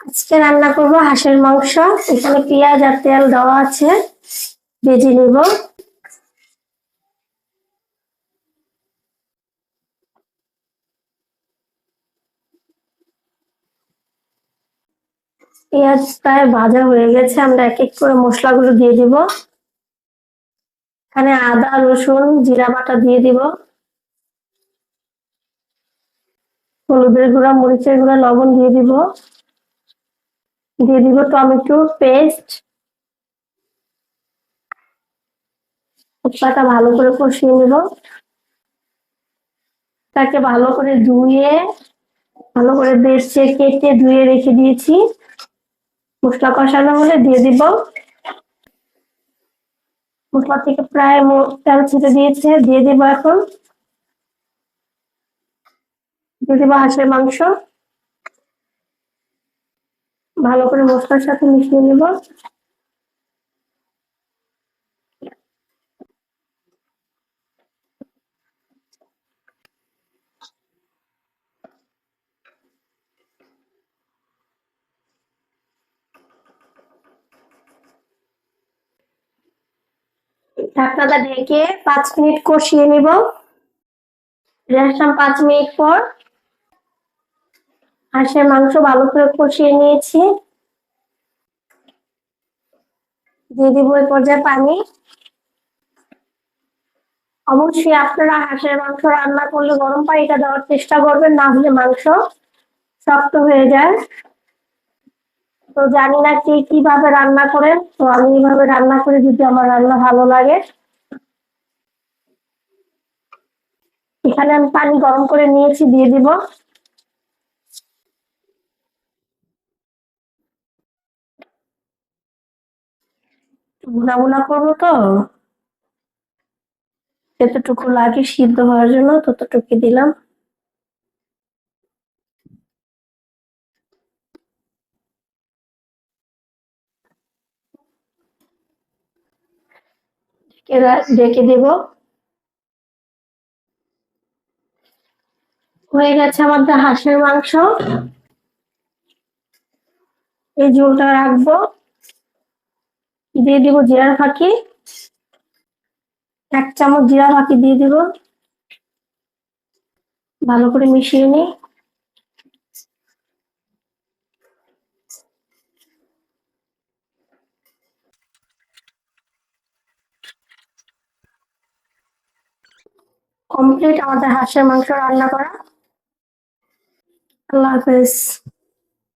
আজকে রান্না করব হাঁসের মাংস। এখানে পেঁয়াজ আর তেল দেওয়া আছে। ভেজে নিব। পেঁয়াজ প্রায় ভাজা হয়ে গেছে। আমরা এক এক করে মশলাগুলো দিয়ে দিব। এখানে আদা, রসুন, জিরা বাটা দিয়ে দিব। হলুদের গুঁড়া, মরিচের গুঁড়া, লবণ দিয়ে দিব। দিয়ে দিব টমেটো পেস্ট। মশলাটা ভালো করে কষিয়ে নিব। তাকে ভালো করে ধুয়ে, ভালো করে বেছে কেটে ধুয়ে রেখে দিয়েছি। মশলা কষানো হলে দিয়ে দিব। মশলা থেকে প্রায় তেল ছেড়ে দিয়েছে, দিয়ে দিব এখন। দিয়ে দিব হাঁসের মাংস। ভালো করে মশলার সাথে মিশিয়ে নিব। ঢাকনাটা ঢেকে পাঁচ মিনিট কষিয়ে নিব। আসলাম পাঁচ মিনিট পর হাঁসের মাংস ভালো করে কষিয়ে নিয়েছি। দিয়ে দিব এই পর্যায়ে পানি। অবশ্যই আপনারা হাঁসের মাংস রান্না করলে গরম পানিটা দেওয়ার চেষ্টা করবেন, না হলে মাংস শক্ত হয়ে যায়। তো জানি না কে কীভাবে রান্না করেন তো আমি এইভাবে রান্না করে যদি আমার রান্না ভালো লাগে। এখানে আমি পানি গরম করে নিয়েছি, দিয়ে দিব। ভুনা ভুনা করব তো। যতটুকু লাগে সিদ্ধ হওয়ার জন্য ততটুকু দিলাম। রা- দেব। হয়ে গেছে আমাদের হাঁসের মাংস। এই ঝোলটা রাখব। দিয়ে দিব জিরার ফাঁকি। এক চামচ জিরা ফাঁকি দিয়ে দিব। ভালো করে মিশিয়ে নিই। কমপ্লিট আমাদের হাঁসের মাংস রান্না করা। আল্লাহ হাফেজ।